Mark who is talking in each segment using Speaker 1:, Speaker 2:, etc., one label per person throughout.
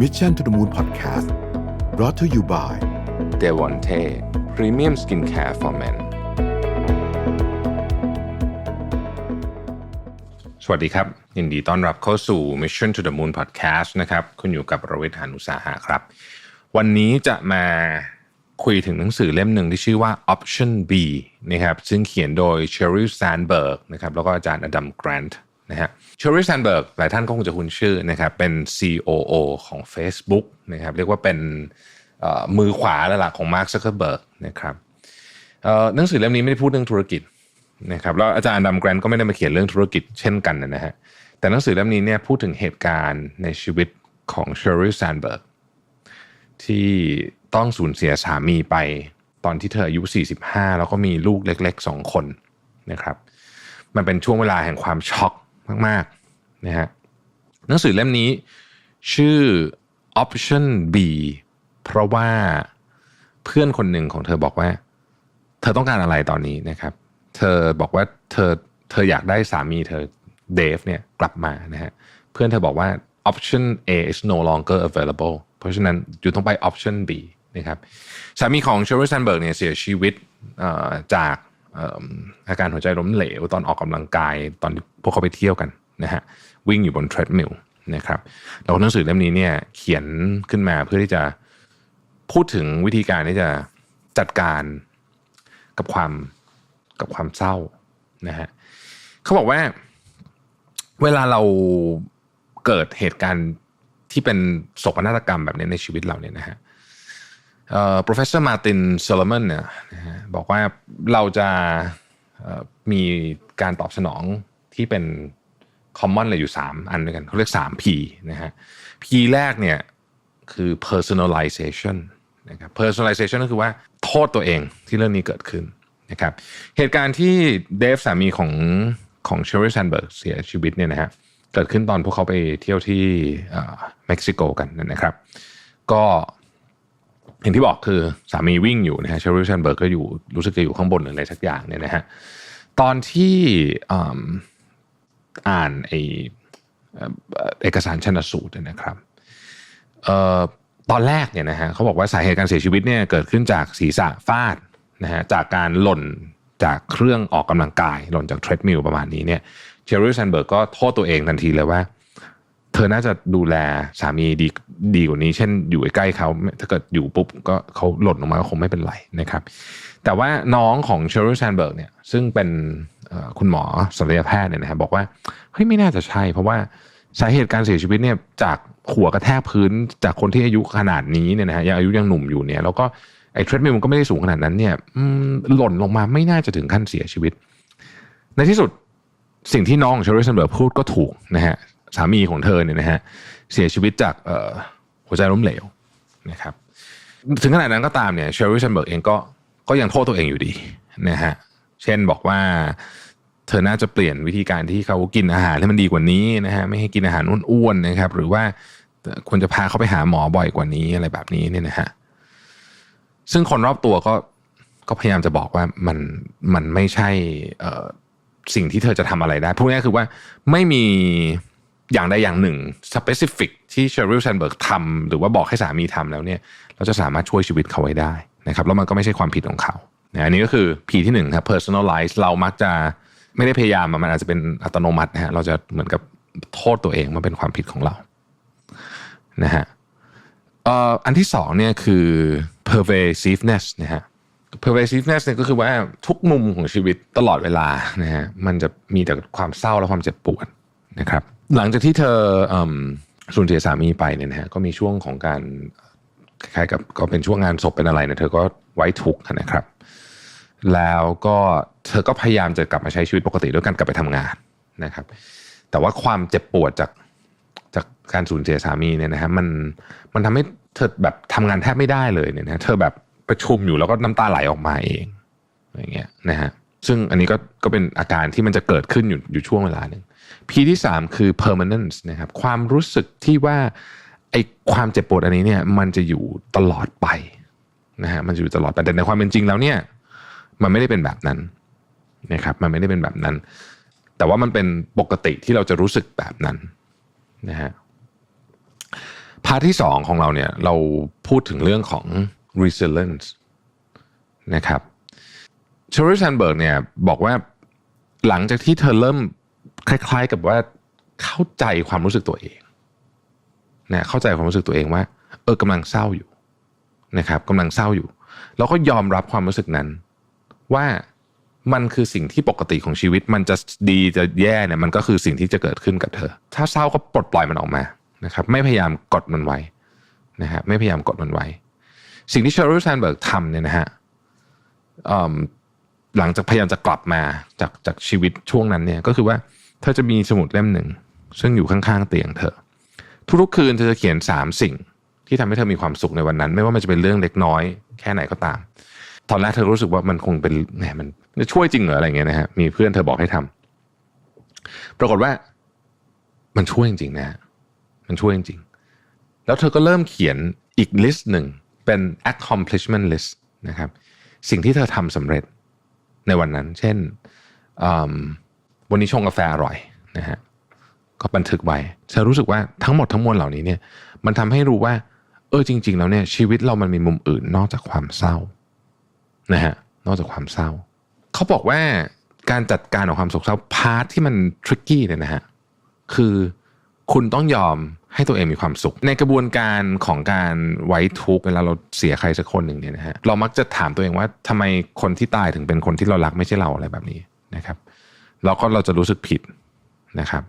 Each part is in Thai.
Speaker 1: Mission to the Moon Podcast brought to you by
Speaker 2: d e v o n t e Premium Skincare for Men สวัสดีครับ ยินดีต้อนรับเข้าสู่ Mission to the Moon Podcast นะครับ คุณอยู่กับประวิทยานุสาหะครับ วันนี้จะมาคุยถึงหนังสือเล่มหนึ่งที่ชื่อว่า Option B นะครับ ซึ่งเขียนโดย Sheryl Sandberg นะครับ แล้วก็อาจารย์อดัมแกรนท์ นะฮะ Sheryl Sandberg หลายท่านก็คงจะคุ้นชื่อนะครับเป็น COO ของ Facebook นะครับเรียกว่าเป็นมือขวาแล้วล่ะของ Mark Zuckerberg นะครับหนังสือเล่มนี้ไม่ได้พูดเรื่องธุรกิจนะครับแล้วอาจารย์ดัมแกรนท์ก็ไม่ได้มาเขียนเรื่องธุรกิจเช่นกันนะฮะแต่หนังสือเล่มนี้เนี่ยพูดถึงเหตุการณ์ในชีวิตของ Sheryl Sandberg ที่ต้องสูญเสียสามีไปตอนที่เธออายุ 45 แล้วก็มีลูกเล็กๆ 2 คนนะครับ มันเป็นช่วงเวลาแห่งความช็อก มากๆนะฮะหนังสือเล่มนี้ชื่อ Option B เพราะว่าเพื่อนคนหนึ่งของเธอบอกว่า เธอต้องการอะไรตอนนี้นะครับ เธอบอกว่าเธอเธออยากได้สามีเธอเดฟเนี่ยกลับมานะฮะเพื่อนเธอบอกว่า option A is no longer available เพราะฉะนั้นอยู่ต้องไป option B นะครับสามีของเชอร์รี่ซันเบิร์กเนี่ยเสียชีวิตจาก อาการหัวใจล้มเหลว ตอนออกกำลังกายตอนพวกเขาไปเที่ยวกันนะฮะวิ่งอยู่บนเทรดมิลนะครับแล้วหนังสือเล่มนี้เนี่ยเขียนขึ้นมาเพื่อที่จะพูดถึงวิธีการที่จะจัดการกับความกับความเศร้านะฮะเขาบอกว่า เวลาเราเกิดเหตุการณ์ที่เป็นโศกนาฏกรรมแบบนี้ในชีวิตเราเนี่ยนะฮะเ professor Martin Solomon เนี่ยบอกว่าเราจะมีการตอบสนองที่เป็น common เลยอยู่ 3 อันด้วยกันเขาเรียก 3 P นะฮะ P แรกเนี่ยคือ personalization นะครับ personalization ก็คือว่าโทษตัวเองที่เรื่องนี้เกิดขึ้นนะครับเหตุการณ์ที่เดฟสามีของของเชอร์รี่ซันเบิร์กเสียชีวิตเนี่ยนะฮะเกิดขึ้นตอนพวกเขาไปเที่ยวที่เอ่อเม็กซิโกกันนะครับ ก็ อย่างที่บอกคือสามีวิ่งอยู่นะฮะเชอร์รี่ซันเบิร์กก็อยู่รู้สึกจะอยู่ข้างบนหรืออะไรสักอย่างเนี่ยนะฮะตอนที่อ่านไอเอกสารชนสูตรนะครับเอ่อตอนแรกเนี่ยนะฮะเขาบอกว่าสาเหตุการเสียชีวิตเนี่ยเกิดขึ้นจากศีรษะฟาดนะฮะจากการหล่นจากเครื่องออกกำลังกาย หล่นจากเทรดมิลประมาณนี้เนี่ยเชอร์รี่ซันเบิร์กก็โทษตัวเองทันทีเลยว่า เธอน่าจะดูแลสามีดีดีกว่านี้ เช่น อยู่ใกล้เขาถ้าเกิดอยู่ปุ๊บก็เขาหล่นลงมาก็คงไม่เป็นไรนะครับ แต่ว่าน้องของเชอร์รี่ซันเบิร์กเนี่ยซึ่งเป็นคุณหมอศัลยแพทย์เนี่ยนะฮะบอกว่าเฮ้ยไม่น่าจะใช่ เพราะว่าสาเหตุการเสียชีวิตเนี่ยจากหัวกระแทกพื้นจากคนที่อายุขนาดนี้เนี่ยนะฮะยังอายุยังหนุ่มอยู่เนี่ยแล้วก็ไอ้เทรดมิลมันก็ไม่ได้สูงขนาดนั้นเนี่ยหล่นลงมาไม่น่าจะถึงขั้นเสียชีวิต ในที่สุดสิ่งที่น้องของเชอร์รี่ซันเบิร์กพูดก็ถูกนะฮะ สามีของเธอเนี่ยนะฮะเสียชีวิตจากเหัวใจล้มเหลวนะครับถึงขนาดนั้นก็ตามเนี่ยเชอร์รีชันเบิร์กเองก็ก็ยังโทษตัวเองอยู่ดีนะฮะเช่นบอกว่าเธอน่าจะเปลี่ยนวิธีการที่เขากินอาหารให้มันดีกว่านี้นะฮะไม่ให้กินอาหารอ้วนๆนะครับ หรือว่าควรจะพาเขาไปหาหมอบ่อยกว่านี้อะไรแบบนี้เนี่ยนะฮะซึ่งคนรอบตัวก็ก็พยายามจะบอกว่ามันมันไม่ใช่สิ่งที่เธอจะทำอะไรได้พูดง่ายๆคือว่าไม่มี อย่างใดอย่างหนึ่ง specific ที่เชอริล s ซนเบิร์กทำหรือว่าบอกให้สามีทำแล้วเนี่ย เราจะสามารถช่วยชีวิตเขาไว้ได้นะครับแล้วมันก็ไม่ใช่ความผิดของเขานะอันนี้ก็คือ P ที่หนึ่งครับ personalize เรามักจะไม่ได้พยายามมันอาจจะเป็นอัตโนมัตินะฮะเราจะเหมือนกับโทษตัวเองมันเป็นความผิดของเรานะฮะอันที่สองเนี่ยคือ pervasiveness นะฮะ pervasiveness เนี่ยก็คือว่าทุกมุมของชีวิตตลอดเวลานะฮะมันจะมีแต่ความเศร้าและความเจ็บปวดนะครับ หลังจากที่เธออสูญเสียสามีไปเนี่ยนะฮะก็มีช่วงของการคล้ายๆกับก็เป็นช่วงงานศพเป็นอะไรเนี่ยเธอก็ไว้ทุกข์นะครับ แล้วก็เธอก็พยายามจะกลับมาใช้ชีวิตปกติด้วยการกลับไปทำงานนะครับ แต่ว่าความเจ็บปวดจากจากการสูญเสียสามีเนี่ยนะฮะมันมันทำให้เธอแบบทำงานแทบไม่ได้เลยเนี่ยนะเธอแบบประชุมอยู่แล้วก็น้ำตาไหลออกมาเองอย่างเงี้ยนะฮะ ซึ่งอันนี้ก็ก็เป็นอาการที่มันจะเกิดขึ้นอยู่อยู่ช่วงเวลาหนึ่ง P ที่สามคือ permanence นะครับความรู้สึกที่ว่าไอ้ความเจ็บปวดอันนี้เนี่ยมันจะอยู่ตลอดไปนะฮะมันจะอยู่ตลอดไปแต่ในความเป็นจริงแล้วเนี่ยมันไม่ได้เป็นแบบนั้นนะครับมันไม่ได้เป็นแบบนั้น แต่ว่ามันเป็นปกติที่เราจะรู้สึกแบบนั้นนะฮะพาร์ทที่สองของเราเนี่ยเราพูดถึงเรื่องของ resilience นะครับ เชอร์รี่แซนเบิร์กเนี่ยบอกว่าหลังจากที่เธอเริ่มคล้าย ๆ กับว่าเข้าใจความรู้สึกตัวเองนะเข้าใจความรู้สึกตัวเองว่า เออกำลังเศร้าอยู่นะครับกำลังเศร้าอยู่ แล้วก็ยอมรับความรู้สึกนั้น ว่ามันคือสิ่งที่ปกติของชีวิต มันจะดีจะแย่เนี่ยมันก็คือสิ่งที่จะเกิดขึ้นกับเธอ ถ้าเศร้าก็ปลดปล่อยมันออกมานะครับ ไม่พยายามกดมันไว้นะฮะไม่พยายามกดมันไว้ สิ่งที่เชอร์รี่แซนเบิร์กทำเนี่ยนะฮะ หลังจากพยายามจะกลับมาจากจากชีวิตช่วงนั้นเนี่ยก็คือว่าเธอจะมีสมุดเล่มหนึ่ง ซึ่งอยู่ข้างๆเตียงเธอ ทุกๆคืนเธอจะเขียนสามสิ่ง ที่ทำให้เธอมีความสุขในวันนั้น ไม่ว่ามันจะเป็นเรื่องเล็กน้อย แค่ไหนก็ตาม ตอนแรกเธอรู้สึกว่ามันคงเป็นแหมมันจะช่วยจริงเหรออะไรเงี้ยนะฮะมีเพื่อนเธอบอกให้ทำปรากฏว่ามันช่วยจริงๆนะฮะมันช่วยจริงๆแล้วเธอก็เริ่มเขียนอีกลิสต์หนึ่งเป็น accomplishment list นะครับ สิ่งที่เธอทำสำเร็จ ในวันนั้น เช่นวันนี้ชงกาแฟอร่อยนะฮะก็บันทึกไว้เธอรู้สึกว่าทั้งหมดทั้งมวลเหล่านี้เนี่ยมันทำให้รู้ว่า เออจริง ๆ แล้วเนี่ยชีวิตเรามันมีมุมอื่นนอกจากความเศร้านะฮะนอกจากความเศร้า เขาบอกว่าการจัดการของความโศกเศร้าพาร์ทที่มันทริกกี้เนี่ยนะฮะคือ คุณต้องยอมให้ตัวเองมีความสุข ในกระบวนการของการไว้ทุกข์เวลาเราเสียใครสักคนหนึ่งเนี่ยนะฮะเรามักจะถามตัวเองว่าทำไมคนที่ตายถึงเป็นคนที่เรารักไม่ใช่เราอะไรแบบนี้นะครับเราก็เราจะรู้สึกผิดนะครับ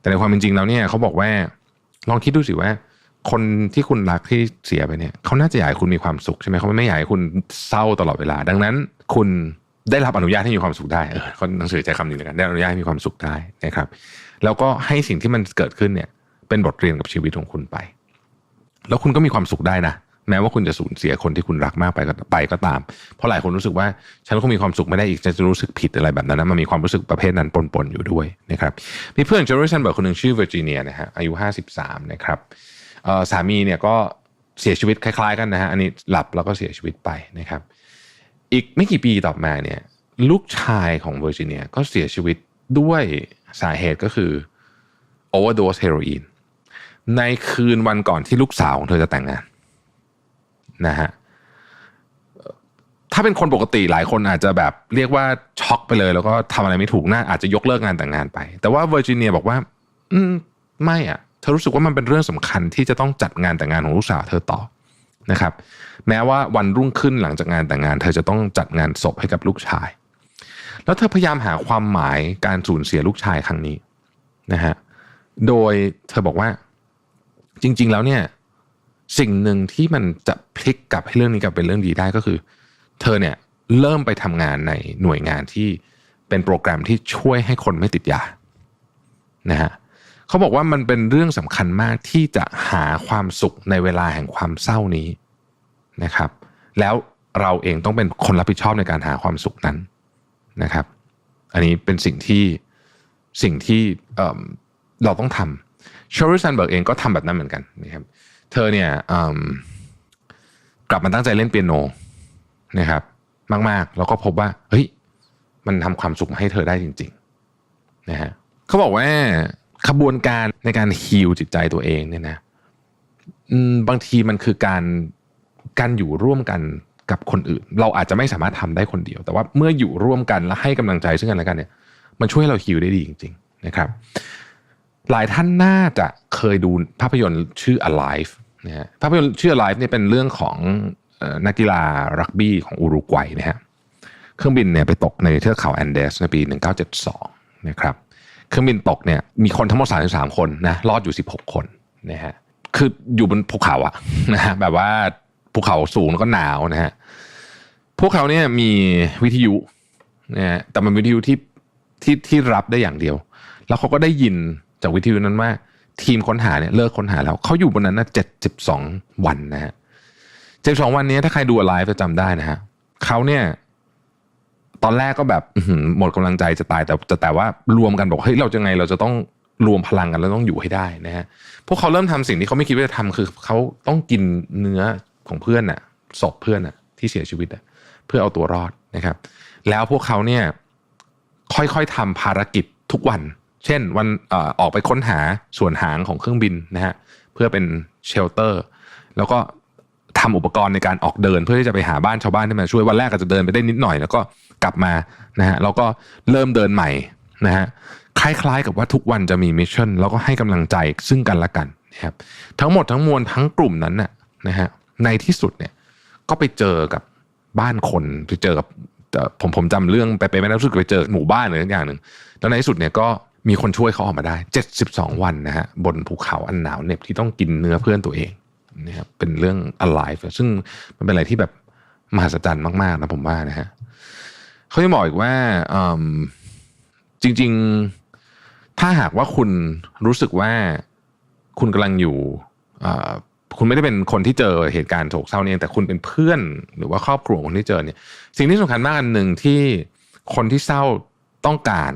Speaker 2: แต่ในความเป็นจริงแล้วเนี่ยเขาบอกว่าลองคิดดูสิว่า คนที่คุณรักที่เสียไปเนี่ยเขาน่าจะอยากให้คุณมีความสุขใช่ไหมเขาไม่อยากให้คุณเศร้าตลอดเวลา ดังนั้น คุณได้รับอนุญาตให้มีความสุขได้เออหนังสือใจคำนี้เลยกันได้อนุญาตให้มีความสุขได้นะครับ แล้วก็ให้สิ่งที่มันเกิดขึ้นเนี่ย เป็นบทเรียนกับชีวิตของคุณไป แล้วคุณก็มีความสุขได้นะแม้ว่าคุณจะสูญเสียคนที่คุณรักมากไปก็ไปก็ตาม เพราะหลายคนรู้สึกว่าฉันคงมีความสุขไม่ได้อีกจะรู้สึกผิดอะไรแบบนั้นนะมันมีความรู้สึกประเภทนั้นปนๆอยู่ด้วยนะครับมีเพื่อนเจอร์สันเบิร์กคนหนึ่งชื่อเวอร์จิเนียนะฮะอายุ 53 นะครับสามีเนี่ยก็เสียชีวิตคล้าย ๆ กันนะฮะอันนี้หลับแล้วก็เสียชีวิตไปนะครับ อีกไม่กี่ปีต่อมาเนี่ยลูกชายของเวอร์จิเนียก็เสียชีวิต ด้วยสาเหตุก็คือโอเวอร์โดสเฮโรอีนในคืนวันก่อนที่ลูกสาวของเธอจะแต่งงานนะฮะถ้าเป็นคนปกติหลายคนอาจจะแบบเรียกว่าช็อกไปเลย แล้วก็ทำอะไรไม่ถูกน่าอาจจะยกเลิกงานแต่งงานไป แต่ว่าเวอร์จิเนียบอกว่า อืมไม่อะ่ะเธอรู้สึกว่ามันเป็นเรื่องสำคัญที่จะต้องจัดงานแต่งงานของลูกสาวเธอต่อนะครับ แม้ว่าวันรุ่งขึ้นหลังจากงานแต่งงาน เธอจะต้องจัดงานศพให้กับลูกชาย แล้วเธอพยายามหาความหมายการสูญเสียลูกชายครั้งนี้นะฮะโดยเธอบอกว่าจริง ๆ แล้วเนี่ยสิ่งหนึ่งที่มันจะพลิกกลับให้เรื่องนี้กลับเป็นเรื่องดีได้ก็คือ เธอเนี่ยเริ่มไปทำงานในหน่วยงานที่เป็นโปรแกรมที่ช่วยให้คนไม่ติดยานะฮะเขาบอกว่ามันเป็นเรื่องสำคัญมากที่จะหาความสุขในเวลาแห่งความเศร้านี้นะครับ แล้วเราเองต้องเป็นคนรับผิดชอบในการหาความสุขนั้น นะครับ อันนี้เป็นสิ่งที่สิ่งที่เราต้องทำชอริสันเบิร์กเองก็ทำแบบนั้นเหมือนกันนะครับ เธอเนี่ยกลับมาตั้งใจเล่นเปียโนนะครับ มาก ๆ แล้วก็พบว่าเฮ้ยมันทำความสุขให้เธอได้จริงๆนะฮะเขาบอกว่าขบวนการในการฮิลจิตใจตัวเองเนี่ยนะบางทีมันคือการการอยู่ร่วมกัน กับคนอื่น เราอาจจะไม่สามารถทำได้คนเดียว แต่ว่าเมื่ออยู่ร่วมกันและให้กำลังใจซึ่งกันและกันเนี่ย มันช่วยเราฮิลได้ดีจริง ๆ นะครับ หลายท่านน่าจะเคยดูภาพยนตร์ชื่อ Alive นะฮะภาพยนตร์ชื่อ Alive เนี่ยเป็นเรื่องของนักกีฬารักบี้ของอุรุกวัยนะฮะเครื่องบินเนี่ยไปตกในเทือกเขาแอนเดสในปี 1972 นะครับเครื่องบินตกเนี่ยมีคนทั้งหมด 33 คนนะรอดอยู่ 16 คนนะฮะคืออยู่บนภูเขาอะนะฮะแบบว่าภูเขาสูงแล้วก็หนาวนะฮะ พวกเขาเนี่ยมีวิทยุนะฮะแต่มันวิทยุที่ที่ที่รับได้อย่างเดียว แล้วเขาก็ได้ยินจากวิทยุนั้นว่า ทีมค้นหาเนี่ยเลิกค้นหาแล้วเขาอยู่บนนั้นนะเจ็ดสิบสองวันนะฮะเจ็ดสองวันนี้ถ้าใครดูไลฟ์จะจำได้นะฮะเขาเนี่ย ตอนแรกก็แบบหมดกำลังใจจะตายแต่แต่แต่ว่ารวมกันบอกเฮ้ยเราจะไงเราจะต้องรวมพลังกันแล้วต้องอยู่ให้ได้นะฮะพวกเขาเริ่มทำสิ่งที่เขาไม่คิดว่าจะทำคือเขาต้องกินเนื้อของเพื่อนน่ะศพเพื่อนน่ะ ที่เสียชีวิตอะ เพื่อเอาตัวรอดนะครับ แล้วพวกเขาเนี่ยค่อยๆทำภารกิจทุกวัน เช่นวันออกไปค้นหาส่วนหางของเครื่องบินนะฮะเพื่อเป็นเชลเตอร์ แล้วก็ทำอุปกรณ์ในการออกเดินเพื่อที่จะไปหาบ้านชาวบ้านที่มาช่วยวันแรกก็จะเดินไปได้นิดหน่อย แล้วก็กลับมานะฮะแล้วก็เริ่มเดินใหม่นะฮะคล้ายๆกับว่าทุกวันจะมีมิชชั่นแล้วก็ให้กำลังใจซึ่งกันและกันนะครับทั้งหมดทั้งมวลทั้งกลุ่มนั้นน่ะนะฮะในที่สุดเนี่ยก็ไปเจอกับ บ้านคนไปเจอกับผมผมจำเรื่องไปไปไม่ได้รู้สึกไปเจอหมู่บ้านหรืออย่างหนึ่งแล้วในที่สุดเนี่ยก็มีคนช่วยเขาออกมาได้ 72 วันนะฮะบนภูเขาอันหนาวเหน็บที่ต้องกินเนื้อเพื่อนตัวเองนะครับเป็นเรื่อง alive ซึ่งมันเป็นอะไรที่แบบมหัศจรรย์มากๆนะผมว่านะฮะเขาจะบอกอีกว่าจริง ๆ ถ้าหากว่าคุณรู้สึกว่าคุณกำลังอยู่ คุณไม่ได้เป็นคนที่เจอเหตุการณ์โศกเศร้านี้แต่คุณเป็นเพื่อนหรือว่าครอบครัวของคนที่เจอเนี่ย สิ่งที่สำคัญมากอันหนึ่งที่คนที่เศร้าต้องการ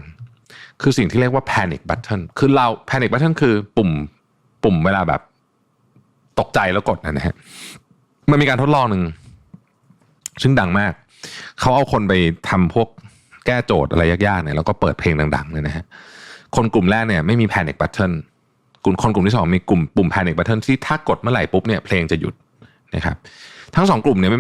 Speaker 2: คือสิ่งที่เรียกว่า panic button คือเรา panic button คือปุ่มปุ่มเวลาแบบตกใจแล้วกดนะฮะมันมีการทดลองหนึ่งซึ่งดังมาก เขาเอาคนไปทำพวกแก้โจทย์อะไรยากๆเนี่ยแล้วก็เปิดเพลงดังๆเลยนะฮะคนกลุ่มแรกเนี่ยไม่มี panic button กลุ่มคนกลุ่มที่สองมีกลุ่มปุ่ม panic button ที่ถ้ากดเมื่อไหร่ปุ๊บเนี่ยเพลงจะหยุดนะครับทั้งสองกลุ่มเนี่ย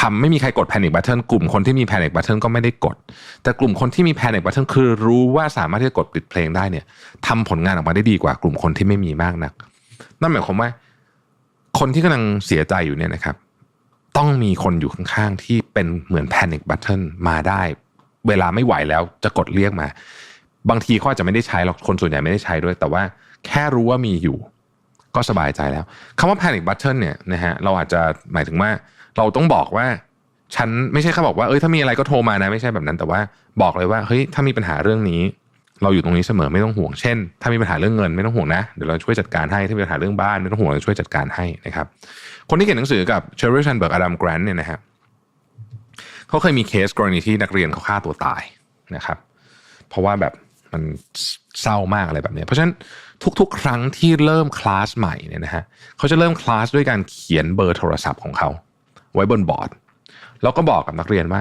Speaker 2: ทำไม่มีใครกด panic button กลุ่มคนที่มี panic button ก็ไม่ได้กด แต่กลุ่มคนที่มี panic button คือรู้ว่าสามารถที่จะกดปิดเพลงได้เนี่ยทำผลงานออกมาได้ดีกว่ากลุ่มคนที่ไม่มีมากนัก นั่นหมายความว่า คนที่กำลังเสียใจอยู่เนี่ยนะครับ ต้องมีคนอยู่ข้างๆที่เป็นเหมือน panic button มาได้ เวลาไม่ไหวแล้วจะกดเรียกมา บางทีเขาอาจจะไม่ได้ใช้หรอกคนส่วนใหญ่ไม่ได้ใช้ด้วย แต่ว่า แค่รู้ว่ามีอยู่ ก็สบายใจแล้วคำว่า panic button เนี่ยนะฮะเราอาจจะหมายถึงว่า เราต้องบอกว่า ฉันไม่ใช่แค่บอกว่าเอ้ยถ้ามีอะไรก็โทรมานะไม่ใช่แบบนั้น แต่ว่าบอกเลยว่าเฮ้ยถ้ามีปัญหาเรื่องนี้ เราอยู่ตรงนี้เสมอไม่ต้องห่วงเช่น ถ้ามีปัญหาเรื่องเงินไม่ต้องห่วงนะเดี๋ยวเราช่วยจัดการให้ถ้ามีปัญหาเรื่องบ้านไม่ต้องห่วงเราช่วยจัดการให้นะครับคนที่เขียนหนังสือกับเชอร์ริชันเบิร์กอดัมแกรนท์เนี่ยนะฮะเขาเคยมีเคสกรณีที่นักเรียนเขาฆ่าตัวตายนะครับ เพราะว่าแบบ มันเศร้ามากอะไรแบบนี้เพราะฉะนั้นทุกๆ ครั้งที่เริ่มคลาสใหม่เนี่ยนะฮะเขาจะเริ่มคลาสด้วยการเขียนเบอร์โทรศัพท์ของเขาไว้บนบอร์ด แล้วก็บอกกับนักเรียนว่า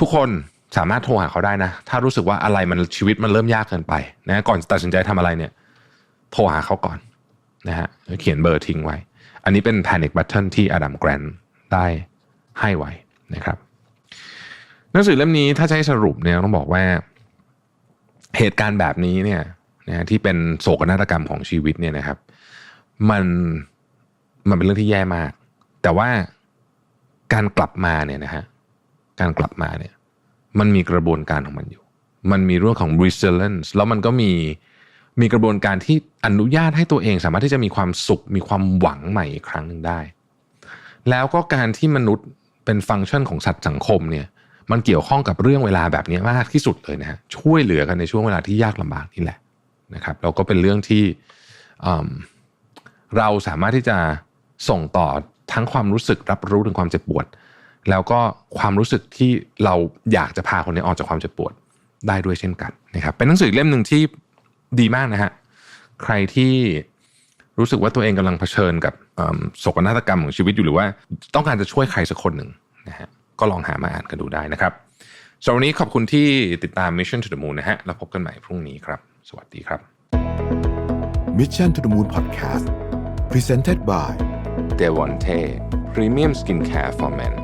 Speaker 2: ทุกคนสามารถโทรหาเขาได้นะ ถ้ารู้สึกว่าอะไรมันชีวิตมันเริ่มยากเกินไปนะก่อนตัดสินใจทำอะไรเนี่ย โทรหาเขาก่อนนะฮะเขียนเบอร์ทิ้งไว้ อันนี้เป็น panic button ที่อดัมแกรนได้ให้ไว้นะครับหนังสือเล่มนี้ถ้าจะให้สรุปเนี่ยต้องบอกว่า เหตุการณ์แบบนี้เนี่ยนะที่เป็นโศกนาฏกรรมของชีวิตเนี่ยนะครับ มันมันเป็นเรื่องที่แย่มาก แต่ว่าการกลับมาเนี่ยนะฮะการกลับมาเนี่ย มันมีกระบวนการของมันอยู่ มันมีเรื่องของ resilience แล้วมันก็มีมีกระบวนการที่อนุญาตให้ตัวเองสามารถที่จะมีความสุขมีความหวังใหม่อีกครั้งหนึ่งได้ แล้วก็การที่มนุษย์เป็นฟังก์ชันของสัตว์สังคมเนี่ย มันเกี่ยวข้องกับเรื่องเวลาแบบนี้มากที่สุดเลยนะฮะช่วยเหลือกันในช่วงเวลาที่ยากลำบากนี่แหละนะครับแล้วก็เป็นเรื่องที่เราสามารถที่จะส่งต่อทั้งความรู้สึกรับรู้ถึงความเจ็บปวด แล้วก็ความรู้สึกที่เราอยากจะพาคนนี้ออกจากความเจ็บปวดได้ด้วยเช่นกันนะครับเป็นหนังสือเล่มหนึ่งที่ดีมากนะฮะใครที่รู้สึกว่าตัวเองกำลังเผชิญกับโศกนาฏกรรมของชีวิตอยู่หรือว่า ต้องการจะช่วยใครสักคนหนึ่งนะฮะ ก็ลองหามาอ่านกันดูได้นะครับสำหรับวันนี้ขอบคุณที่ติดตาม Mission to the Moon นะฮะแล้วพบกันใหม่พรุ่งนี้ครับ สวัสดีครับ
Speaker 1: Mission to the Moon Podcast Presented by
Speaker 2: d e v o n t e Premium Skincare for Men